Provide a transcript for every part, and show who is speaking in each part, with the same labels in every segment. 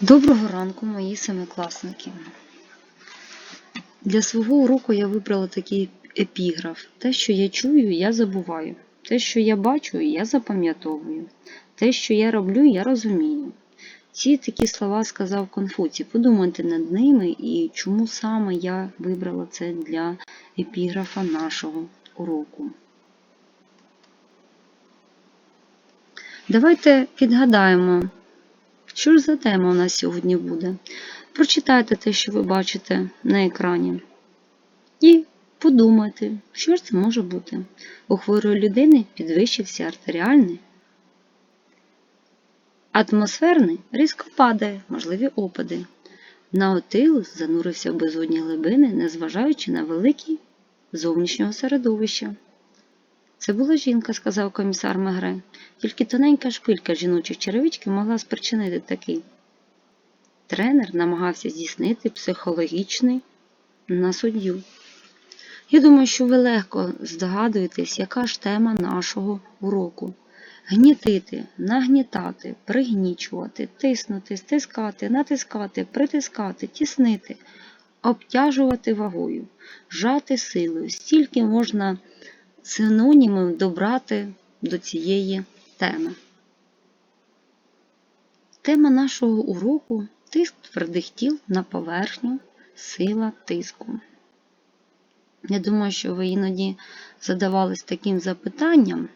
Speaker 1: Доброго ранку, мої семикласники. Для свого уроку я вибрала такий епіграф. Те, що я чую, я забуваю. Те, що я бачу, я запам'ятовую. Те, що я роблю, я розумію. Ці такі слова сказав Конфуцій. Подумайте над ними і чому саме я вибрала це для епіграфа нашого уроку. Давайте підгадаємо, що ж за тема у нас сьогодні буде? Прочитайте те, що ви бачите на екрані. І подумайте, що ж це може бути. У хворої людини підвищився артеріальний. Атмосферний різко падає, можливі опади. Наутилус занурився в безодні глибини, незважаючи на великі зовнішнього середовища. Це була жінка, сказав комісар Мегре. Тільки тоненька шпилька жіночих черевички могла спричинити такий. Тренер намагався здійснити психологічний на суддю. Я думаю, що ви легко здогадуєтесь, яка ж тема нашого уроку. Гнітити, нагнітати, пригнічувати, тиснути, стискати, натискати, притискати, тіснити, обтяжувати вагою, жати силою. Стільки можна синонімів добрати до цієї теми. Тема нашого уроку тиск твердих тіл на поверхню, сила тиску. Я думаю, що ви іноді задавались таким запитанням,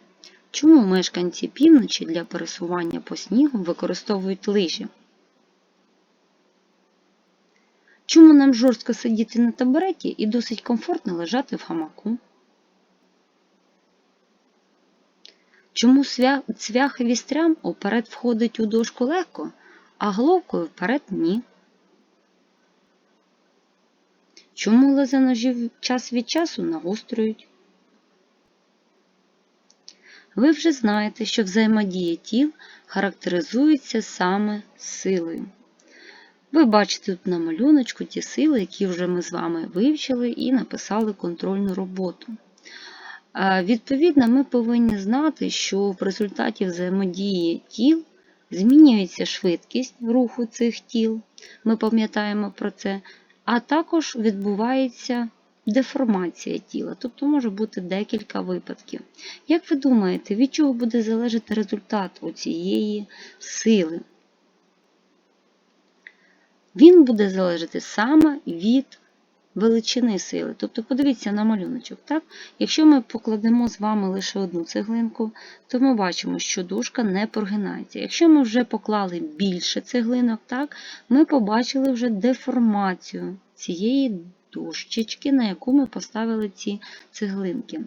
Speaker 1: чому мешканці півночі для пересування по снігу використовують лижі? Чому нам жорстко сидіти на табуреті і досить комфортно лежати в гамаку? Чому цвях вістрям уперед входить у дошку легко, а головкою вперед ні? Чому леза ножів час від часу нагострюють? Ви вже знаєте, що взаємодія тіл характеризується саме силою. Ви бачите тут на малюночку ті сили, які вже ми з вами вивчили і написали контрольну роботу. Відповідно, ми повинні знати, що в результаті взаємодії тіл змінюється швидкість руху цих тіл, ми пам'ятаємо про це, а також відбувається деформація тіла, тобто може бути декілька випадків. Як ви думаєте, від чого буде залежати результат цієї сили? Він буде залежати саме від величини сили. Тобто, подивіться на малюночок. Так? Якщо ми покладемо з вами лише одну цеглинку, то ми бачимо, що дужка не прогинається. Якщо ми вже поклали більше цеглинок, так, ми побачили вже деформацію цієї дощечки, на яку ми поставили ці цеглинки.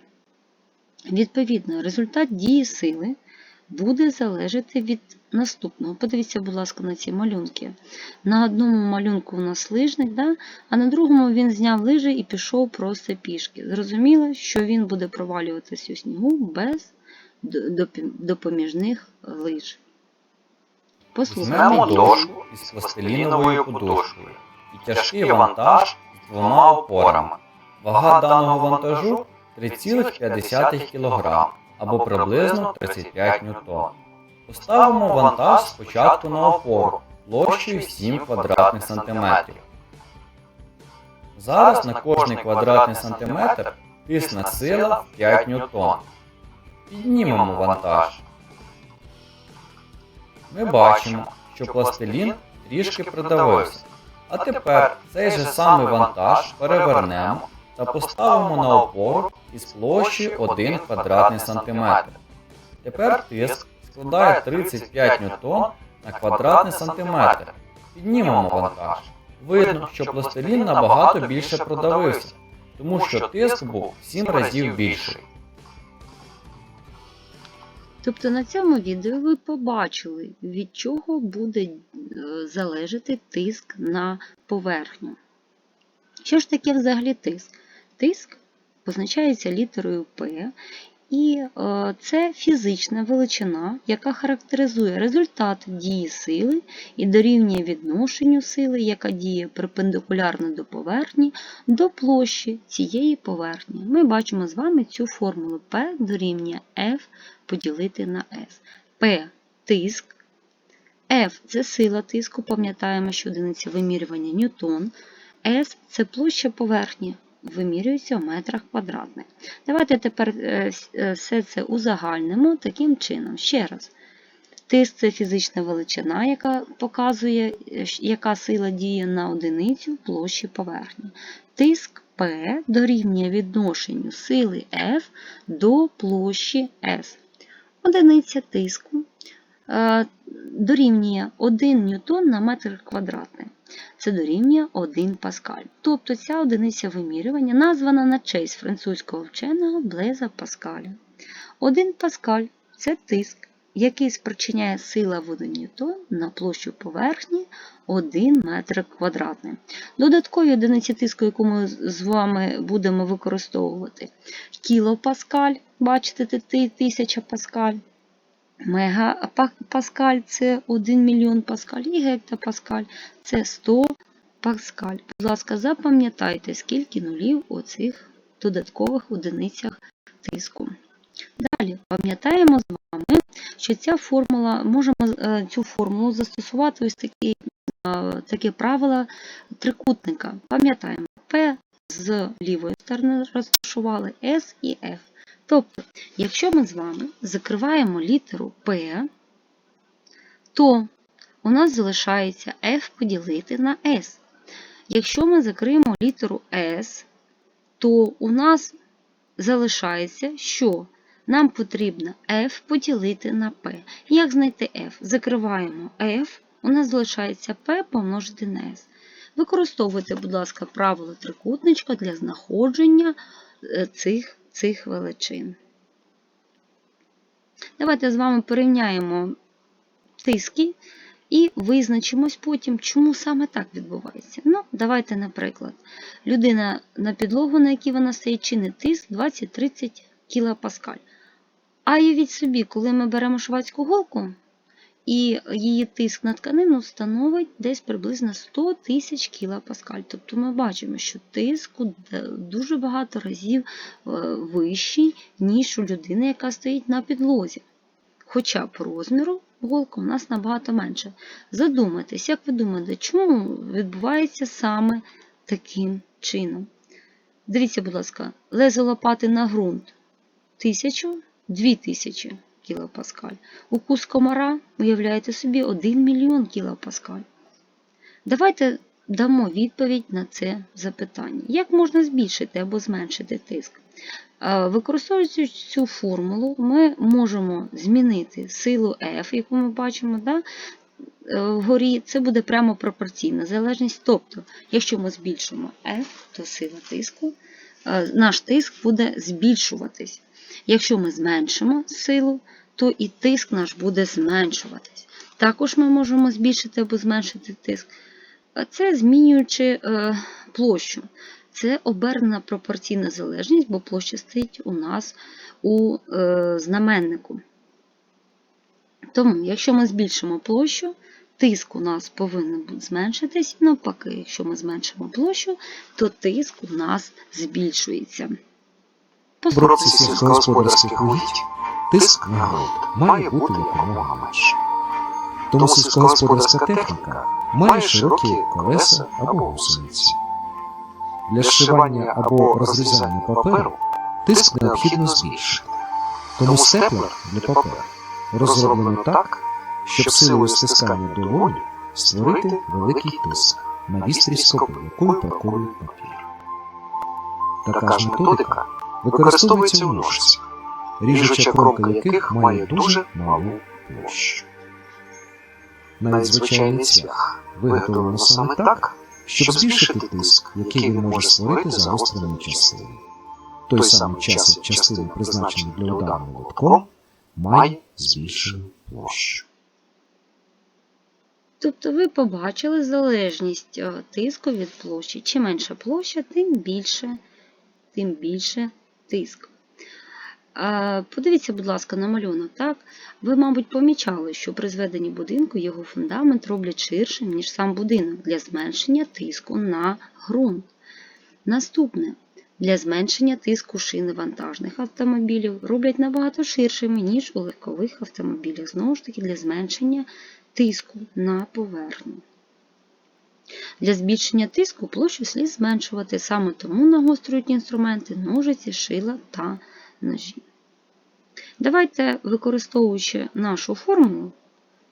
Speaker 1: Відповідно, результат дії сили буде залежати від наступного. Подивіться, будь ласка, на ці малюнки. На одному малюнку у нас лижник, да? а на другому він зняв лижі і пішов просто пішки. Зрозуміло, що він буде провалюватися у снігу без допоміжних лиж. Послухайте.
Speaker 2: Візьмемо дошку із пластиліновою подошкою і тяжкий вантаж з двома опорами. Вага даного вантажу 3,5 кг або приблизно 35 ньютон. Поставимо вантаж спочатку на опору площею 7 квадратних сантиметрів. Зараз на кожний квадратний сантиметр тисне сила 5 ньютон. Піднімемо вантаж. Ми бачимо, що пластилін трішки придавився. А тепер цей же самий вантаж перевернемо та поставимо на опору із площею 1 квадратний сантиметр. Тепер тиск складає 35 ньютон на квадратний сантиметр. Піднімемо вантаж. Видно, що пластилін набагато більше продавився, тому що тиск був в 7 разів більший.
Speaker 1: Тобто на цьому відео ви побачили, від чого буде е, залежати тиск на поверхню. Що ж таке взагалі тиск? Тиск позначається літерою П, і е, це фізична величина, яка характеризує результат дії сили і дорівнює відношенню сили, яка діє перпендикулярно до поверхні, до площі цієї поверхні. Ми бачимо з вами цю формулу P дорівнює F поділити на S. P тиск, F це сила тиску, пам'ятаємо, що одиниця вимірювання ньютон. S це площа поверхні, вимірюється в метрах квадратних. Давайте тепер е, е, все це узагальнимо таким чином. Ще раз. Тиск це фізична величина, яка показує, е, яка сила діє на одиницю площі поверхні. Тиск P дорівнює відношенню сили F до площі S. Одиниця тиску дорівнює 1 ньютон на метр квадратний. Це дорівнює 1 паскаль. Тобто ця одиниця вимірювання названа на честь французького вченого Блеза Паскаля. 1 паскаль це тиск, який спричиняє сила в 1 ньютон на площу поверхні 1 метр квадратний. Додаткові одиниці тиску, яку ми з вами будемо використовувати, кілопаскаль, бачите, 1000 паскаль, мегапаскаль це 1 мільйон паскаль і гектопаскаль це 100 паскаль. Будь ласка, запам'ятайте, скільки нулів у цих додаткових одиницях тиску. Далі пам'ятаємо з вами, що ця формула, можемо е, цю формулу застосувати ось такі, е, таке правило трикутника. Пам'ятаємо, P з лівої сторони розташували S і F. Тобто, якщо ми з вами закриваємо літеру P, то у нас залишається F поділити на S. Якщо ми закриємо літеру S, то у нас залишається, що нам потрібно F поділити на P. Як знайти F? Закриваємо F, у нас залишається P помножити на S. Використовуйте, будь ласка, правило трикутничка для знаходження е, цих, цих величин. Давайте з вами порівняємо тиски і визначимось потім, чому саме так відбувається. Ну, давайте, наприклад, людина на підлогу, на якій вона стоїть, чинить тиск 20-30 кПа. А уявіть собі, коли ми беремо швадську голку, і її тиск на тканину становить десь приблизно 100 тисяч кПа. Тобто ми бачимо, що тиск дуже багато разів е, вищий, ніж у людини, яка стоїть на підлозі. Хоча по розміру голка у нас набагато менше. Задумайтесь, як ви думаєте, чому відбувається саме таким чином? Дивіться, будь ласка, лезо лопати на ґрунт 1000 2000 кілопаскаль. Укус комара, уявляєте собі, 1 мільйон кілопаскаль. Давайте дамо відповідь на це запитання. Як можна збільшити або зменшити тиск? Використовуючи цю формулу, ми можемо змінити силу F, яку ми бачимо да, е, вгорі, це буде прямо пропорційна залежність. Тобто, якщо ми збільшимо F, то сила тиску, е, наш тиск буде збільшуватись. Якщо ми зменшимо силу, то і тиск наш буде зменшуватись. Також ми можемо збільшити або зменшити тиск. Це змінюючи е, площу. Це обернена пропорційна залежність, бо площа стоїть у нас у е, знаменнику. Тому, якщо ми збільшимо площу, тиск у нас повинен зменшитись. Навпаки, якщо ми зменшимо площу, то тиск у нас збільшується.
Speaker 3: Обробці сільськогосподарських угідь тиск на ґрунт має бути якомога менше. Тому сільськогосподарська техніка має широкі колеса або гусениці. Для зшивання або розрізання паперу тиск необхідно збільшити. Тому степлер для паперу розроблено так, щоб силою стискання долоні створити великий тиск на вістрі скоби, якою паковують папір. Така ж методика використовується у ножицях, ріжуча кромка яких має дуже малу площу. Навіть звичайний цвях виготовлено саме так, щоб збільшити тиск, який він може створити загостреною частиною. Той самий час як частини, призначений для удару литком, має збільшену площу.
Speaker 1: Тобто ви побачили залежність е, тиску від площі. Чим менша площа, тим більше, тим більше тиск. Подивіться, будь ласка, на малюнок. Так? Ви, мабуть, помічали, що при зведенні будинку його фундамент роблять ширшим, ніж сам будинок, для зменшення тиску на ґрунт. Наступне. Для зменшення тиску шини вантажних автомобілів роблять набагато ширшими, ніж у легкових автомобілях. Знову ж таки, для зменшення тиску на поверхню. Для збільшення тиску площу слід зменшувати, саме тому нагострюють інструменти, ножиці, шила та ножі. Давайте, використовуючи нашу формулу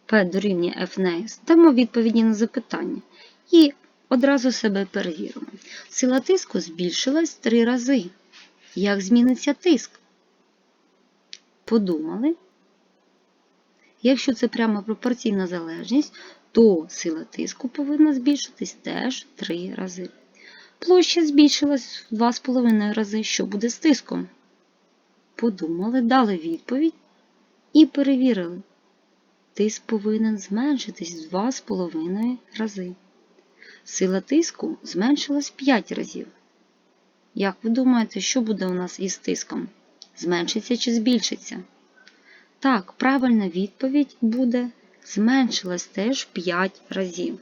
Speaker 1: P дорівнює F на S, дамо відповіді на запитання і одразу себе перевіримо. Сила тиску збільшилась три рази. Як зміниться тиск? Подумали. Якщо це прямо пропорційна залежність, то сила тиску повинна збільшитись теж 3 рази. Площа збільшилась в 2,5 рази. Що буде з тиском? Подумали, дали відповідь і перевірили. Тиск повинен зменшитись в 2,5 рази. Сила тиску зменшилась 5 разів. Як ви думаєте, що буде у нас із тиском? Зменшиться чи збільшиться? Так, правильна відповідь буде зменшилась теж 5 разів.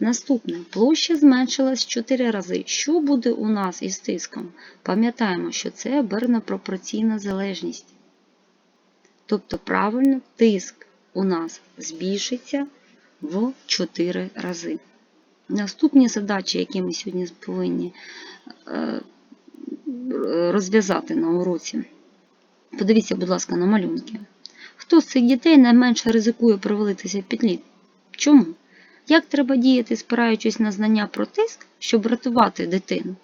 Speaker 1: Наступне площа зменшилась 4 рази. Що буде у нас із тиском? Пам'ятаємо, що це оберна пропорційна залежність. Тобто, правильно, тиск у нас збільшиться в 4 рази. Наступні задачі, які ми сьогодні повинні е, розв'язати на уроці. Подивіться, будь ласка, на малюнки. Хто з цих дітей найменше ризикує провалитися в петлі? Чому? Як треба діяти, спираючись на знання про тиск, щоб рятувати дитину?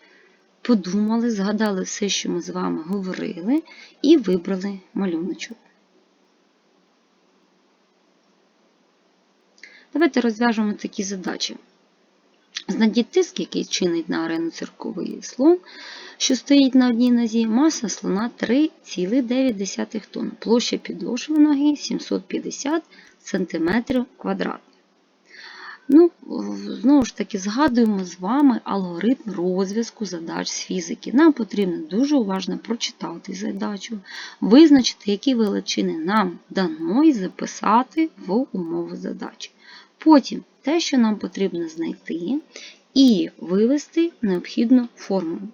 Speaker 1: Подумали, згадали все, що ми з вами говорили, і вибрали малюночок. Давайте розв'яжемо такі задачі. Знайдіть тиск, який чинить на арену цирковий слон, що стоїть на одній нозі, маса слона 3,9 тонн, площа підошви ноги 750 см квадрат. Ну, знову ж таки, згадуємо з вами алгоритм розв'язку задач з фізики. Нам потрібно дуже уважно прочитати задачу, визначити, які величини нам дано, і записати в умови задачі. Потім те, що нам потрібно знайти, і вивести необхідну формулу.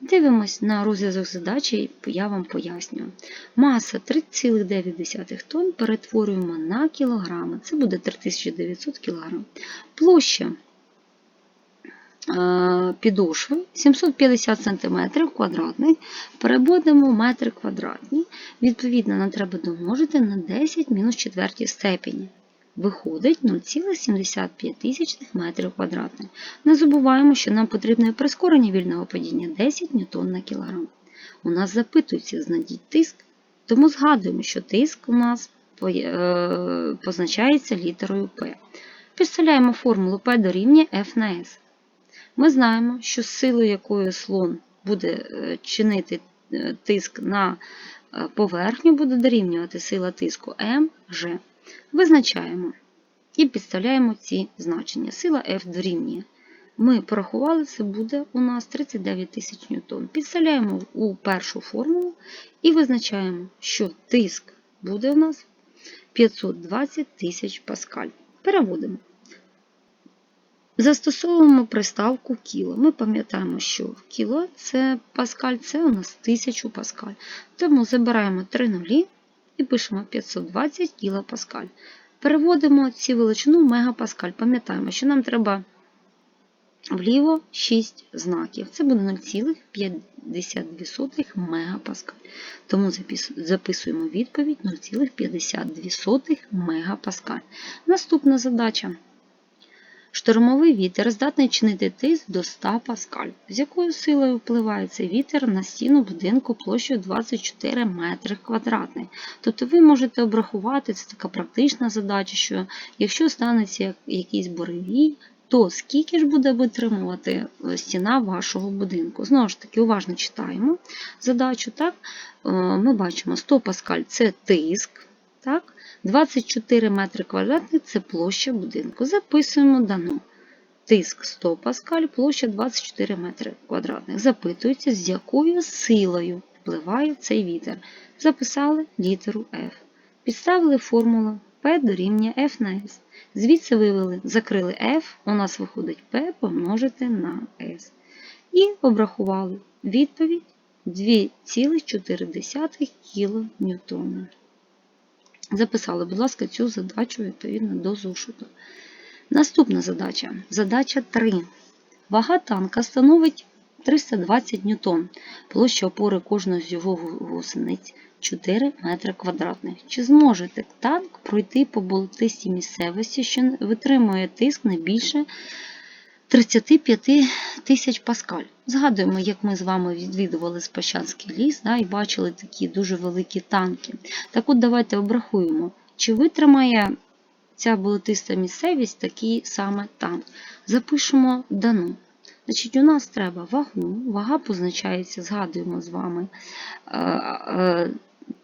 Speaker 1: Дивимось на розв'язок задачі, я вам пояснюю. Маса 3,9 тонн перетворюємо на кілограми. Це буде 3900 кг. Площа е, підошви 750 см квадратних. Переводимо в метри квадратні. Відповідно, нам треба домножити на 10 мінус 4 степені. Виходить 0,75 метрів квадратних. Не забуваємо, що нам потрібне прискорення вільного падіння 10 ньютон на кілограм. У нас запитується, знайдіть тиск, тому згадуємо, що тиск у нас е, позначається літерою P. Підставляємо формулу P дорівнює F на S. Ми знаємо, що силою якою слон буде е, чинити е, тиск на поверхню, буде дорівнювати сила тиску mg. Визначаємо і підставляємо ці значення. Сила F дорівнює. Ми порахували, це буде у нас 39 тисяч ньютон. Підставляємо у першу формулу і визначаємо, що тиск буде у нас 520 тисяч паскаль. Переводимо. Застосовуємо приставку кіло. Ми пам'ятаємо, що кіло це паскаль, це у нас 1000 паскаль. Тому забираємо 3 нулі і пишемо 520 кілопаскаль. Переводимо ці величину мегапаскаль. Пам'ятаємо, що нам треба вліво 6 знаків. Це буде 0,52 мегапаскаль. Тому записуємо відповідь 0,52 мегапаскаль. Наступна задача. Штормовий вітер здатний чинити тиск до 100 паскаль. З якою силою впливає цей вітер на стіну будинку площею 24 метри квадратних. Тобто ви можете обрахувати, це така практична задача, що якщо станеться якийсь буревій, то скільки ж буде витримувати стіна вашого будинку? Знову ж таки, уважно читаємо задачу. Так? Ми бачимо 100 паскаль це тиск. Так? 24 метри квадратних це площа будинку. Записуємо дано. Тиск 100 паскаль, площа 24 метри квадратних. Запитується, з якою силою впливає цей вітер. Записали літеру F. Підставили формулу P дорівнює F на S. Звідси вивели, закрили F, у нас виходить P помножити на S. І обрахували відповідь 2,4 кН. Записали, будь ласка, цю задачу відповідно до зошиту. Наступна задача. Задача 3. Вага танка становить 320 ньютон. Площа опори кожного з його гу- гусениць 4 метри квадратних. Чи зможе танк пройти по болотистій місцевості, що витримує тиск не більше 35 тисяч паскаль? Згадуємо, як ми з вами відвідували Спащанський ліс да, і бачили такі дуже великі танки. Так от давайте обрахуємо, чи витримає ця болотиста місцевість такий саме танк. Запишемо дану. Значить, у нас треба вагу. Вага позначається, згадуємо з вами е, е,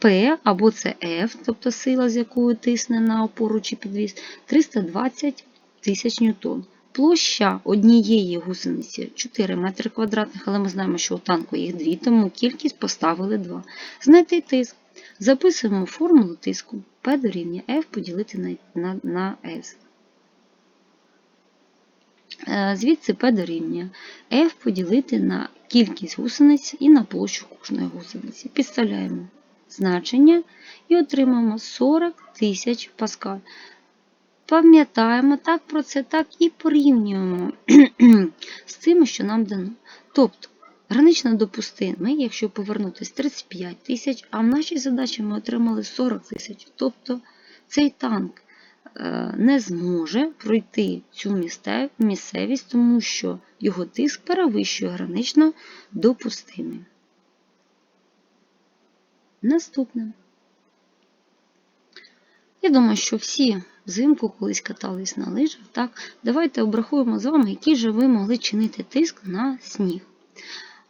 Speaker 1: P або це F, тобто сила, з якою тисне на опору чи підвіз, 320 тисяч ньютон. Площа однієї гусениці 4 метри квадратних, але ми знаємо, що у танку їх дві, тому кількість поставили 2. Знайти тиск. Записуємо формулу тиску P дорівнює F поділити на, на, на S. Е, Звідси P дорівнює F поділити на кількість гусениць і на площу кожної гусениці. Підставляємо значення і отримаємо 40 тисяч паскаль. Пам'ятаємо так про це, так і порівнюємо з тим, що нам дано. Тобто, гранично допустимий, якщо повернутися 35 тисяч, а в нашій задачі ми отримали 40 тисяч. Тобто цей танк е, не зможе пройти цю місцевість, тому що його тиск перевищує гранично допустимий. Наступне. Я думаю, що всі взимку колись катались на лижах. Так? Давайте обрахуємо з вами, який же ви могли чинити тиск на сніг.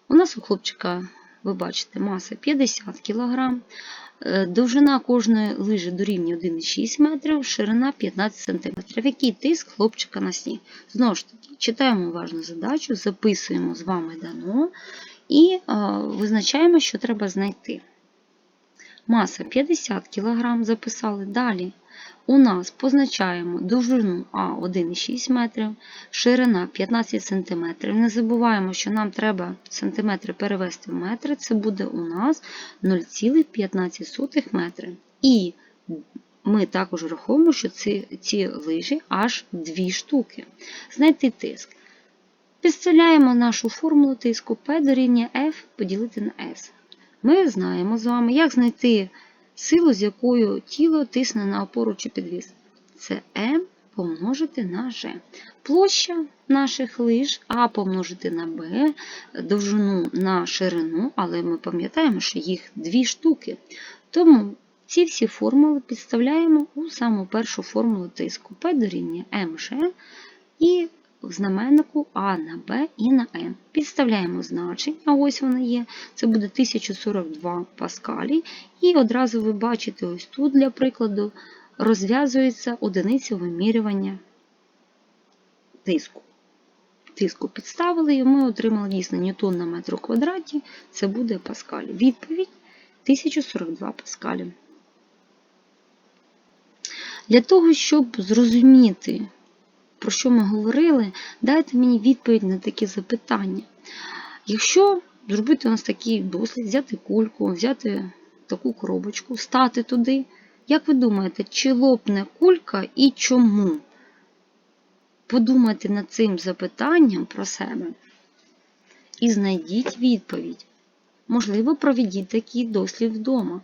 Speaker 1: У нас у хлопчика, ви бачите, маса 50 кг, е, довжина кожної лижі дорівнює 1,6 метрів, ширина 15 см. Який тиск хлопчика на сніг? Знову ж таки, читаємо уважно задачу, записуємо з вами дано і е, визначаємо, що треба знайти. Маса 50 кг записали. Далі у нас позначаємо довжину А 1,6 метрів, ширина 15 см. Не забуваємо, що нам треба сантиметри перевести в метри. Це буде у нас 0,15 метри. І ми також рахуємо, що ці, ці лижі аж 2 штуки. Знайти тиск. Підставляємо нашу формулу тиску P дорівнює F поділити на S. Ми знаємо з вами, як знайти силу, з якою тіло тисне на опору чи підвіз. Це М помножити на G. Площа наших лиж А помножити на Б, довжину на ширину, але ми пам'ятаємо, що їх дві штуки. Тому ці всі формули підставляємо у саму першу формулу тиску P дорівнює МЖ і в знаменнику А на Б і на М. Підставляємо значення, ось воно є. Це буде 1042 паскалі. І одразу ви бачите, ось тут, для прикладу, розв'язується одиниця вимірювання тиску. Тиску підставили, і ми отримали дійсно ньютон на метр квадраті, це буде паскалі. Відповідь 1042 паскалі. Для того, щоб зрозуміти, про що ми говорили, дайте мені відповідь на такі запитання. Якщо зробити у нас такий дослід, взяти кульку, взяти таку коробочку, встати туди, як ви думаєте, чи лопне кулька і чому? Подумайте над цим запитанням про себе і знайдіть відповідь. Можливо, проведіть такий дослід вдома.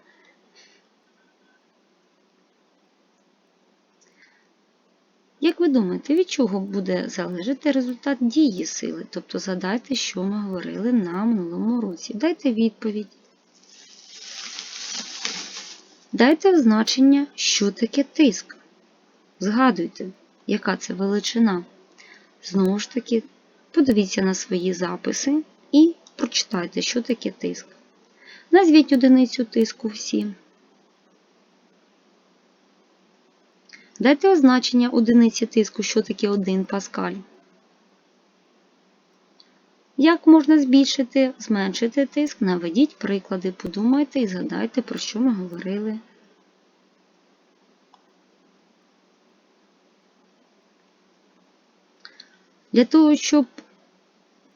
Speaker 1: Думаєте, від чого буде залежати результат дії сили? Тобто згадайте, що ми говорили на минулому році. Дайте відповідь. Дайте означення, що таке тиск. Згадуйте, яка це величина. Знову ж таки, подивіться на свої записи і прочитайте, що таке тиск. Назвіть одиницю тиску всі. Дайте означення одиниці тиску, що таке 1 паскаль. Як можна збільшити, зменшити тиск? Наведіть приклади, подумайте і згадайте, про що ми говорили. Для того, щоб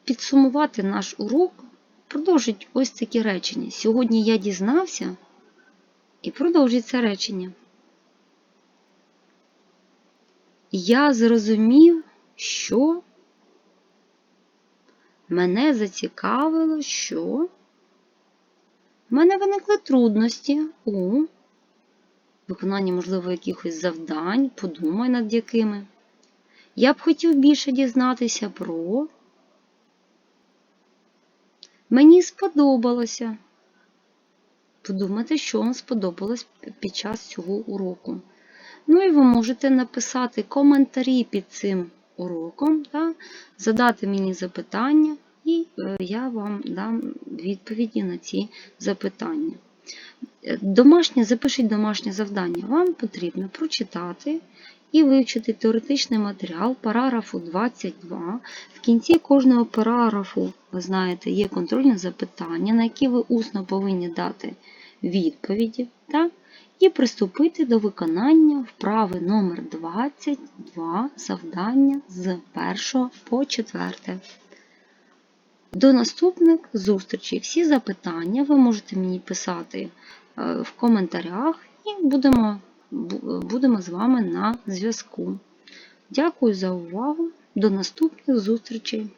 Speaker 1: підсумувати наш урок, продовжіть ось такі речення. Сьогодні я дізнався і продовжіть це речення. Я зрозумів, що мене зацікавило, що в мене виникли трудності у виконанні, можливо, якихось завдань, подумай над якими. Я б хотів більше дізнатися про. Мені сподобалося. Подумайте, що вам сподобалось під час цього уроку. Ну і ви можете написати коментарі під цим уроком, та, задати мені запитання, і е, я вам дам відповіді на ці запитання. Е, Домашнє, запишіть домашнє завдання. Вам потрібно прочитати і вивчити теоретичний матеріал параграфу 22. В кінці кожного параграфу, ви знаєте, є контрольні запитання, на які ви усно повинні дати відповіді. Так? І приступити до виконання вправи номер 22 завдання з 1 по 4. До наступних зустрічей. Всі запитання ви можете мені писати е, в коментарях і будемо, будемо з вами на зв'язку. Дякую за увагу. До наступних зустрічей!